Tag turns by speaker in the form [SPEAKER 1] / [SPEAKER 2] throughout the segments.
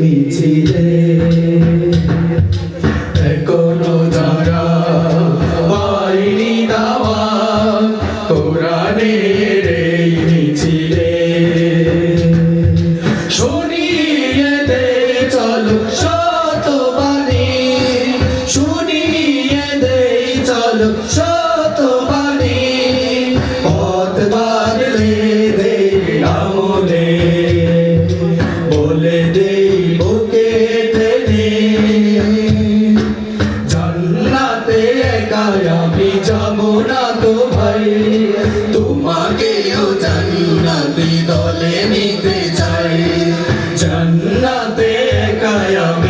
[SPEAKER 1] মিছিলে দলে নিতে চাই। জন্নাতে কায়ামে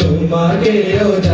[SPEAKER 1] তোমাকেও